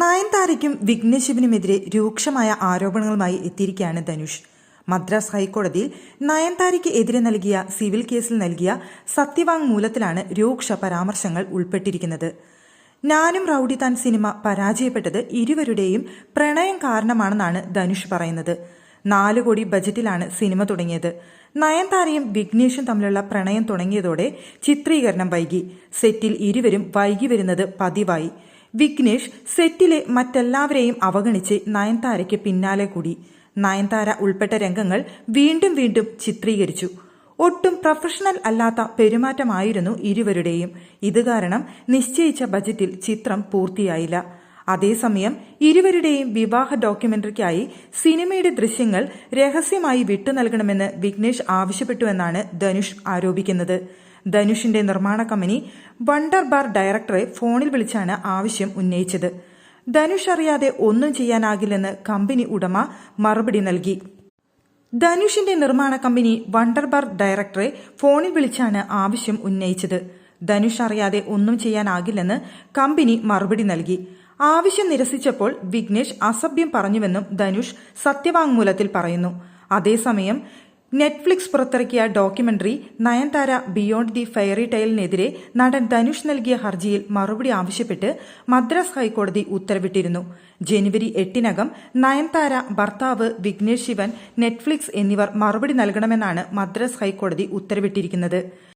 നയൻതാരയ്ക്കും വിഘ്നശിവനുമെതിരെ രൂക്ഷമായ ആരോപണങ്ങളുമായി എത്തിയിരിക്കുകയാണ് ധനുഷ്. മദ്രാസ് ഹൈക്കോടതിയിൽ നയൻതാരയ്ക്ക് എതിരെ നൽകിയ സിവിൽ കേസിൽ നൽകിയ സത്യവാങ്മൂലത്തിലാണ് രൂക്ഷ പരാമർശങ്ങൾ ഉൾപ്പെട്ടിരിക്കുന്നത്. ഞാനും റൌഡി താൻ സിനിമ പരാജയപ്പെട്ടത് ഇരുവരുടെയും പ്രണയം കാരണമാണെന്നാണ് ധനുഷ് പറയുന്നത്. നാല് കോടി ബജറ്റിലാണ് സിനിമ തുടങ്ങിയത്. നയൻതാരയും വിഘ്നേഷും തമ്മിലുള്ള പ്രണയം തുടങ്ങിയതോടെ ചിത്രീകരണം വൈകി. സെറ്റിൽ ഇരുവരും വൈകി വരുന്നത് പതിവായി. വിഘ്നേഷ് സെറ്റിലെ മറ്റെല്ലാവരെയും അവഗണിച്ച് നയൻതാരയ്ക്ക് പിന്നാലെ കൂടി. നയൻതാര ഉൾപ്പെട്ട രംഗങ്ങൾ വീണ്ടും വീണ്ടും ചിത്രീകരിച്ചു. ഒട്ടും പ്രൊഫഷണൽ അല്ലാത്ത പെരുമാറ്റമായിരുന്നു ഇരുവരുടെയും. ഇത് കാരണം നിശ്ചയിച്ച ബജറ്റിൽ ചിത്രം പൂർത്തിയായില്ല. അതേസമയം ഇരുവരുടെയും വിവാഹ ഡോക്യുമെന്ററിക്കായി സിനിമയുടെ ദൃശ്യങ്ങൾ രഹസ്യമായി വിട്ടു നൽകണമെന്ന് വിഘ്നേഷ് ആവശ്യപ്പെട്ടുവെന്നാണ് ധനുഷ് ആരോപിക്കുന്നത്. ധനുഷിന്റെ നിർമ്മാണ കമ്പനി വണ്ടർ ബാർ ഡയറക്ടറെ ഫോണിൽ വിളിച്ചാണ് ആവശ്യം ഉന്നയിച്ചത്. ധനുഷ് അറിയാതെ ഒന്നും ചെയ്യാനാകില്ലെന്ന് കമ്പനി ഉടമ മറുപടി നൽകി. ധനുഷിന്റെ നിർമ്മാണ കമ്പനി വണ്ടർ ബാർ ഡയറക്ടറെ ഫോണിൽ വിളിച്ചാണ് ആവശ്യം ഉന്നയിച്ചത്. ധനുഷ് അറിയാതെ ഒന്നും ചെയ്യാനാകില്ലെന്ന് കമ്പനി മറുപടി നൽകി. ആവശ്യം നിരസിച്ചപ്പോൾ വിഘ്നേഷ് അസഭ്യം പറഞ്ഞുവെന്നും ധനുഷ് സത്യവാങ്മൂലത്തിൽ പറയുന്നു. അതേസമയം നെറ്റ്ഫ്ലിക്സ് പുറത്തിറക്കിയ documentary Nayanthara beyond the fairy ടൈലിനെതിരെ നടൻ ധനുഷ് നൽകിയ ഹർജിയിൽ മറുപടി ആവശ്യപ്പെട്ട് മദ്രാസ് ഹൈക്കോടതി ഉത്തരവിട്ടിരുന്നു. ജനുവരി എട്ടിനകം നയൻതാര ഭർത്താവ് വിഘ്നേഷ് ശിവൻ നെറ്റ്ഫ്ലിക്സ് എന്നിവർ മറുപടി നൽകണമെന്നാണ് മദ്രാസ് ഹൈക്കോടതി ഉത്തരവിട്ടിരിക്കുന്നത്.